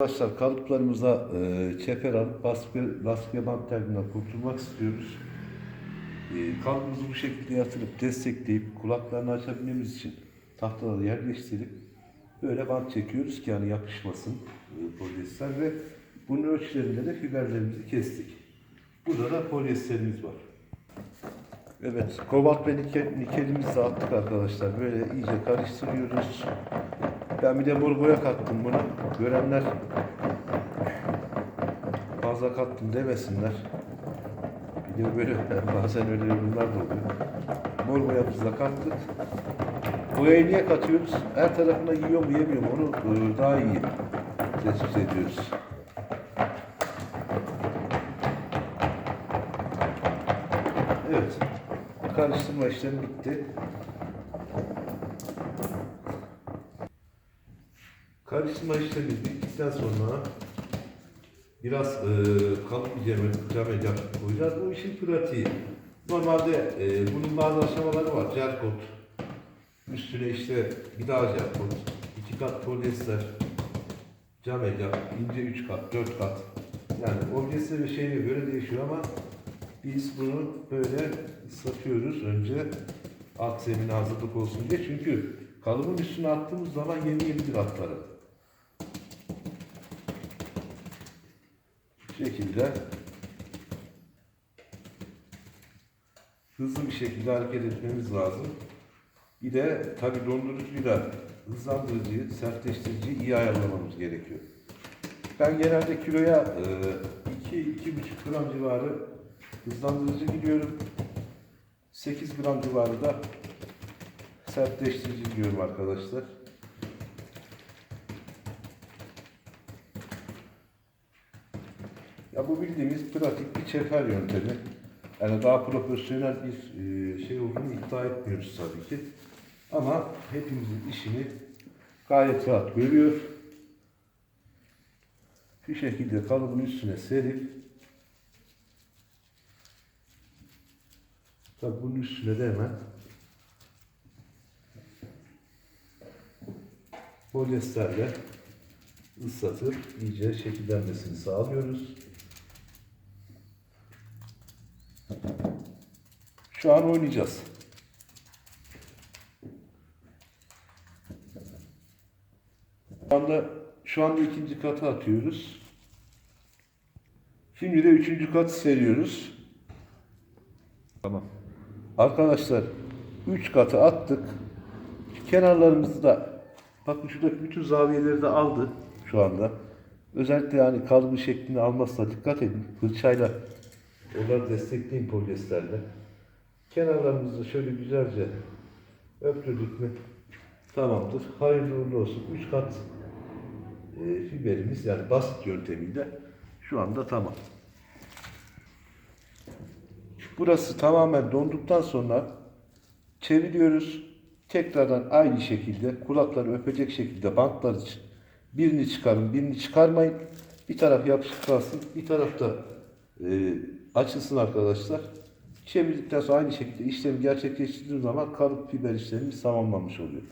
Arkadaşlar kalıplarımıza e, çeper alıp baskı, baskı terminden kurtulmak istiyoruz. E, kalıbımızı bu şekilde yatırıp destekleyip kulaklarını açabilmemiz için tahtaları yerleştirip böyle bant çekiyoruz ki yani yapışmasın e, polyester ve bunun ölçülerinde de fiberlerimizi kestik. Burada da polyesterimiz var. Evet, kobalt ve nikel, nikelimizi attık arkadaşlar. Böyle iyice karıştırıyoruz. Ben bir de boya kattım buna. Görenler fazla kattım demesinler. Bir de böyle bazen öyle yorumlar da oluyor. Mor boyamızı da kattık. Boyayı niye katıyoruz? Her tarafına yiyor mu yemiyor mu onu e, daha iyi tespit ediyoruz. Evet. Karıştırma işlemi bitti. Karıştırma işlemi bittikten sonra biraz e, kalıp bir cam, cam yapıp koyacağız. Bu işin pratiği. Normalde e, bunun bazı aşamaları var. Cer kot. Üstüne işte bir daha cer kot. iki kat polyester. Cam yap. ince üç kat, dört kat. Yani objesi ve şeyine göre değişiyor ama biz bunu böyle ıslatıyoruz önce alt zemine hazırlık olsun diye. Çünkü kalıbın üstüne attığımız zaman yeni yenidir altları. Bu şekilde hızlı bir şekilde hareket etmemiz lazım. Bir de tabi dondurucuyla hızlandırıcıyı, sertleştiriciyi iyi ayarlamamız gerekiyor. Ben genelde kiloya 2-2,5 gram civarı hızlandırıcı gidiyorum. 8 gram civarı da sertleştirici gidiyorum arkadaşlar. Ya bu bildiğimiz pratik bir çeper yöntemi. Yani daha profesyonel bir e, şey olduğunu iddia etmiyoruz tabii ki. Ama hepimizin işini gayet rahat görüyor. Şu şekilde kalıbın üstüne serip Tabi bunun üstüne de hemen polyesterle ıslatıp iyice şekillenmesini sağlıyoruz. Şu an oynayacağız. Şu anda, şu anda ikinci katı atıyoruz. Şimdi de üçüncü katı seriyoruz. Tamam. Arkadaşlar 3 katı attık. Kenarlarımızı da bakın şuradaki bütün zaviyeleri de aldı şu anda. Özellikle yani kalıbı şeklini almazsa dikkat edin. Fırçayla onları destekleyin polyesterle. Kenarlarımızı şöyle güzelce öptürdük mü tamamdır. Hayırlı uğurlu olsun. 3 kat e, fiberimiz yani basit yöntemiyle şu anda tamam. Burası tamamen donduktan sonra çeviriyoruz. Tekrardan aynı şekilde kulakları öpecek şekilde bantlar için birini çıkarın, birini çıkarmayın. Bir taraf yapışık kalsın, bir taraf da e, açılsın arkadaşlar. Çevirdikten sonra aynı şekilde işlemi gerçekleştirdiğim zaman kalıp fiber işlemimiz tamamlanmış oluyor.